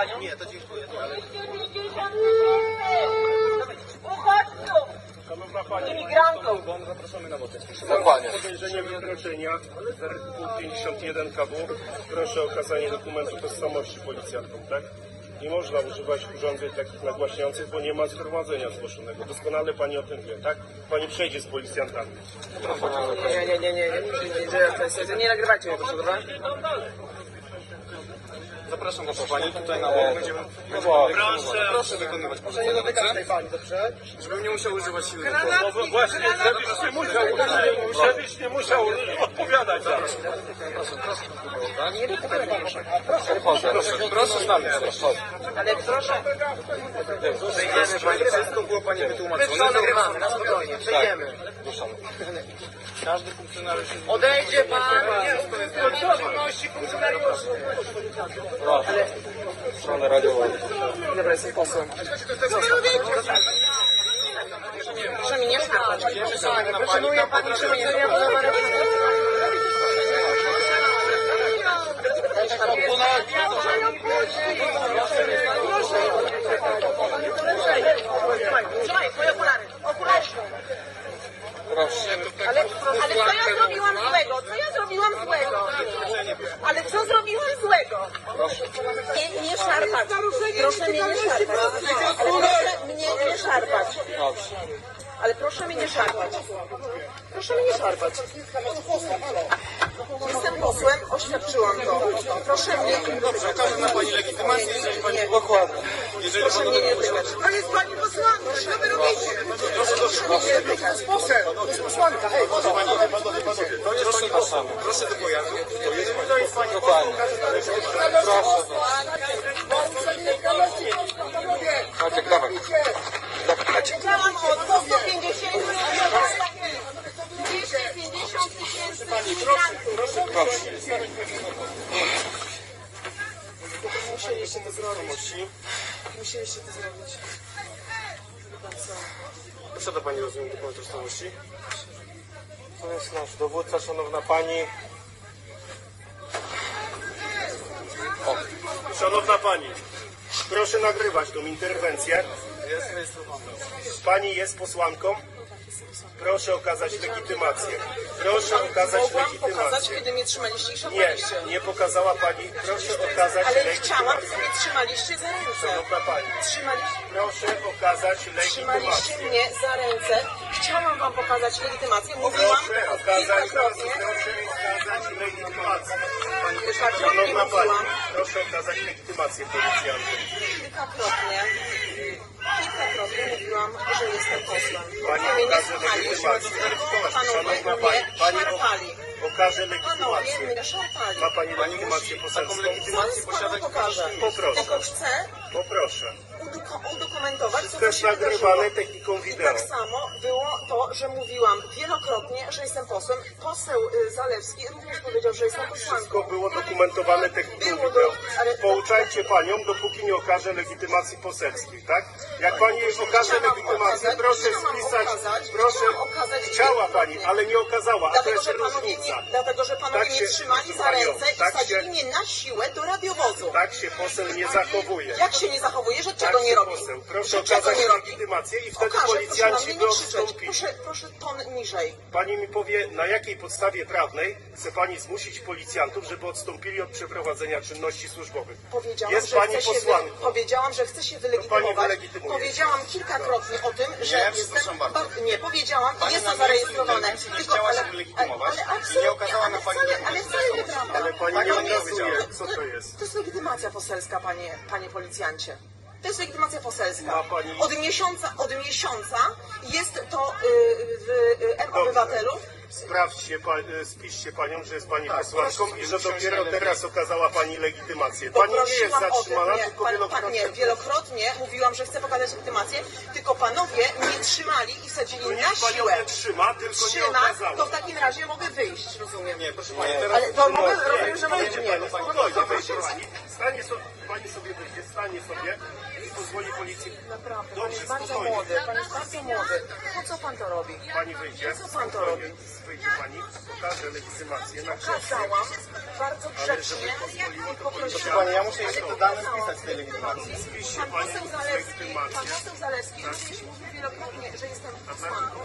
panią? Nie, to dziękuję. Uchodźców! Szanowna Pani, Imigrantów! Bon, zapraszamy na wodę. Dokładnie. Podejrzenie wykroczenia artykułu 51 KW. Proszę o okazanie dokumentu tożsamości policjantom, tak? Nie można używać urządzeń takich nagłaśniających, bo nie ma zgromadzenia zgłoszonego. Doskonale Pani o tym wie, tak? Pani przejdzie z policjantami. Nie, nie, nie, nie, nie, nie, nie, nie, nie, nie nagrywajcie mnie, proszę, dobra? Zapraszam proszę Pani tutaj na bok. Będziemy, będziemy Proszę. proszę wykonywać Proszę nie dotykać tej pani, dobrze? Żebym nie musiał używać siły. No bo właśnie, żebyś nie musiał, żebyś nie musiał odpowiadać za to. Nie dotykaj pani, proszę. Proszę, proszę z nami. Ale proszę, Przejdziemy Pani, wszystko było Pani wytłumaczone. wszystko nagrywamy, na spokojnie, przejdziemy. Każdy funkcjonariusz Odejdzie pan, nie, czynności funkcjonariuszy. Що не радіо? Добре, Что Що мені ж не хоче? Що мені ж не хоче? Ale, ale co ja zrobiłam złego? Co ja zrobiłam złego? Ale co zrobiłam złego? Nie, nie szarpać. Proszę mnie nie szarpać. Ale proszę mnie nie szarpać. Ale proszę mnie nie szarpać. Proszę mnie nie szarpać. Posłem, oświadczyłam to. Proszę mnie... Dobrze, na Pani legitymację, jeżeli Pani... nie. Dokładnie. Jeżeli Proszę mnie nie dotykać. To jest pani posłanka, co wy robicie? To jest poseł, to jest posłanka, hej, Proszę Pani, to jest Pani poseł. Proszę do pojazdu. To jest Pani Dokładnie. Maciek, dawaj. Musieliście to zrobić. Musieliście to zrobić. Posiada Pani rozumiem dokument tożsamości? To jest nasz dowódca, Szanowna Pani. O. Szanowna Pani, proszę nagrywać tą interwencję. Pani jest posłanką? Proszę okazać legitymację. Proszę okazać Mogłam pokazać, legitymację. kiedy mnie trzymaliście i Nie, szarpaliście. nie pokazała Pani. Proszę okazać Ale chciałam, legitymację. kiedy trzymaliście za ręce. Szanowna Pani, Trzymaliście, proszę okazać trzymaliście legitymację. mnie za ręce. Chciałam wam pokazać legitymację. Mówiłam Proszę okazać, proszę legitymację. Kilkakrotnie Szanowna Pani, proszę okazać legitymację policjantom. Kilkakrotnie. Kilkakrotnie mówiłam, że jestem posłem. Pani okaże legitymację. Panowie Szanowna mnie Pani, Pani szarpali. okaże Panowie legitymację. mnie szarpali. Ma Pani Pani legitymację poselską? taką legitymację posiadać pokażę. Poproszę. Tylko chcę Poproszę. udo- udokumentować, co się nagrywane techniką I wideo. tak samo było to, że mówiłam wielokrotnie, że jestem posłem. Poseł y, Zalewski również powiedział, że jestem Wszystko było dokumentowane techniką wideo. ale- Pouczajcie Panią, dopóki nie okaże legitymacji poselskiej, tak? Jak Pani okaże legitymację, proszę spisać, proszę, chciała Pani, ale nie okazała, a to Dlatego jest różnica. nie, dlatego, że panowie Tak nie się- trzymali za ręce i tak wsadzili się- mnie na siłę do radiowozu. Tak się poseł nie zachowuje. Jak się nie zachowuje, że Tak czego nie się robi? poseł. Proszę Że okazać nie legitymację i wtedy Okażę, policjanci by nie odstąpili. Proszę, proszę ton niżej. Pani mi powie, na jakiej podstawie prawnej chce Pani zmusić policjantów, żeby odstąpili od przeprowadzenia czynności służbowych? Powiedziałam, Jest że Pani chcę się wy... Powiedziałam, że chcę się wylegitymować. Powiedziałam kilkakrotnie o tym, że Nie, jestem... bardzo. Nie, powiedziałam i Pani jest to zarejestrowane. chciała się wylegitymować ale, i nie absolutnie, okazała ale pani wcale, ale wcale nieprawda. Ale pani Pani nie okazuje, co to jest. To jest legitymacja poselska, panie, panie policjancie. To jest legitymacja poselska. Od miesiąca, od miesiąca jest to y, w y, M-Obywatelu. Sprawdźcie, pa, e, spiszcie Panią, że jest Pani Tak, posłanką proszę i że dopiero teraz okazała Pani legitymację. Pani nie jest tym, zatrzymana, nie, tylko pan, pan, wielokrotnie. nie, wielokrotnie mówiłam, że chcę pokazać legitymację, tylko panowie mnie trzymali i wsadzili To na siłę. nie trzyma, tylko nie Trzyma, to okazała. w takim razie mogę wyjść, rozumiem. Nie, proszę Pani, teraz... Ale to mogę, rozumiem, że mogę Wejdzie nie. Pani, spokojnie, wejdzie Pani. Stanie sobie, Pani sobie wyjdzie, stanie sobie i pozwoli policji. Naprawdę, pan Dobrze, jest bardzo spokojnie. młody, pan jest bardzo młody. Po co pan to robi? Pani wyjdzie, Co pan to spokojnie. robi? Wyjdzie Pani, pokaże legitymację na krześle. Kazałam bardzo grzecznie i poprosiłam... Pani, ja muszę jeszcze te dane spisać z tej legitymacji. Pan poseł Zalewski, pan poseł Zalewski również mówił wielokrotnie, że jestem posłanką.